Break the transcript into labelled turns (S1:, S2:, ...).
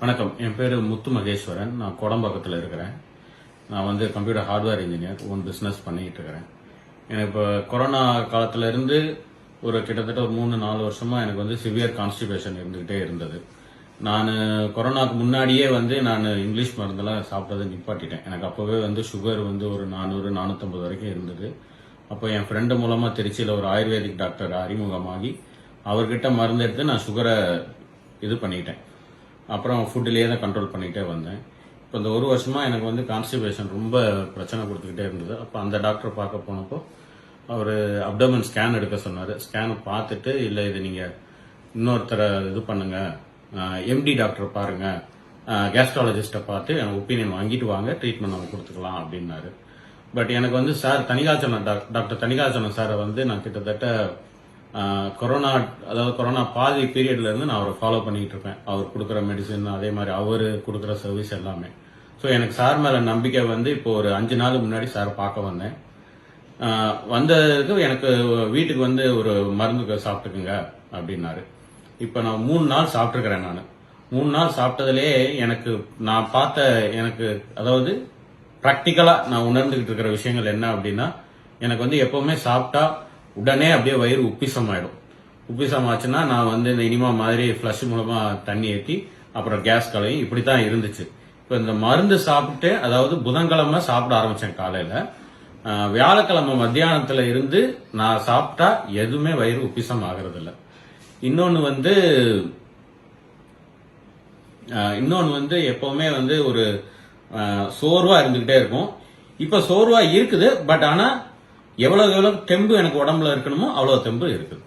S1: வணக்கம். என் பேர் முத்து மகேஸ்வரன். நான் கோடம்பாக்கத்தில் இருக்கிறேன். நான் வந்து computer hardware engineer own business பண்ணிக்கிட்டு இருக்கிறேன். எனக்கு இப்போ கொரோனா காலத்துலேருந்து ஒரு கிட்டத்தட்ட ஒரு மூணு நாலு வருஷமாக எனக்கு வந்து சிவியர் கான்ஸ்டிபேஷன் இருந்துகிட்டே இருந்தது. நான் கொரோனாக்கு முன்னாடியே வந்து நான் இங்கிலீஷ் மருந்தெல்லாம் சாப்பிட்டதை நிப்பாட்டிட்டேன். எனக்கு அப்போவே வந்து சுகர் வந்து ஒரு நானூறு நானூற்றம்பது வரைக்கும் இருந்தது. அப்போ என் ஃப்ரெண்டு மூலமாக திருச்சியில் ஒரு ஆயுர்வேதிக் டாக்டர் அறிமுகமாகி அவர்கிட்ட மருந்து எடுத்து நான் சுகரை இது பண்ணிக்கிட்டேன் அப்புறம் ஃபுட்டிலேயே தான் கண்ட்ரோல் பண்ணிகிட்டே வந்தேன். இப்போ இந்த ஒரு வருஷமாக எனக்கு வந்து கான்ஸ்டிபேஷன் ரொம்ப பிரச்சனை கொடுத்துக்கிட்டே இருந்தது. அப்போ அந்த டாக்டர் பார்க்க போனப்போ அவர் அப்டமன் ஸ்கேன் எடுக்க சொன்னார். ஸ்கேனை பார்த்துட்டு இல்லை இது நீங்கள் இன்னொருத்தரை இது பண்ணுங்கள் எம்டி டாக்டர் பாருங்கள் கேஸ்ட்ராலஜிஸ்ட்டை பார்த்து எனக்கு ஒப்பீனியன் வாங்கிட்டு வாங்க. ட்ரீட்மெண்ட் நம்ம கொடுத்துக்கலாம் அப்படின்னாரு. பட் எனக்கு வந்து சார் தனிகாச்சலம் டாக்டர் தனிகாச்சலம் சாரை வந்து நான் கிட்டத்தட்ட கொரோனா அதாவது கொரோனா பாதி பீரியட்ல இருந்து நான் அவரை ஃபாலோ பண்ணிட்டு இருப்பேன். அவர் கொடுக்குற மெடிசன் அதே மாதிரி அவர் கொடுக்குற சர்வீஸ் எல்லாமே. ஸோ எனக்கு சார் மேல நம்பிக்கை வந்து இப்போ ஒரு அஞ்சு நாள் முன்னாடி சார் பார்க்க வந்தேன். வந்ததுக்கு எனக்கு வீட்டுக்கு வந்து ஒரு மருந்து சாப்பிட்டுக்குங்க அப்படின்னாரு. இப்போ நான் மூணு நாள் சாப்பிட்ருக்குறேன் நான். மூணு நாள் சாப்பிட்டதுலேயே எனக்கு நான் பார்த்த எனக்கு அதாவது ப்ராக்டிக்கலாக நான் உணர்ந்துகிட்டு இருக்கிற விஷயங்கள் என்ன அப்படின்னா எனக்கு வந்து எப்பவுமே சாப்பிட்டா உடனே அப்படியே வயிறு உப்பிசம் ஆயிடும் உப்பிசம் ஆச்சுன்னா நான் வந்து இந்த இனிமா மாதிரி ஃப்ளஷ் மூலமா தண்ணி ஏற்றி அப்புறம் கேஸ் கலையும் இப்படி தான் இருந்துச்சு. இப்போ இந்த மருந்து சாப்பிட்டு அதாவது புதன்கிழமை சாப்பிட ஆரம்பிச்சேன் காலையில. வியாழக்கிழமை மத்தியானத்துல இருந்து நான் சாப்பிட்டா எதுவுமே வயிறு உப்பிசம் ஆகிறது இன்னொன்று இன்னொன்னு வந்து இன்னொன்று வந்து எப்பவுமே வந்து ஒரு சோர்வாக சோர்வா இருந்துகிட்டே இருக்கும். இப்ப சோர்வா இருக்குது பட் ஆனா எவ்வளவு எவ்வளவு தெம்பு எனக்கு உடம்புல இருக்கணுமோ அவ்வளவு தெம்பு இருக்குது.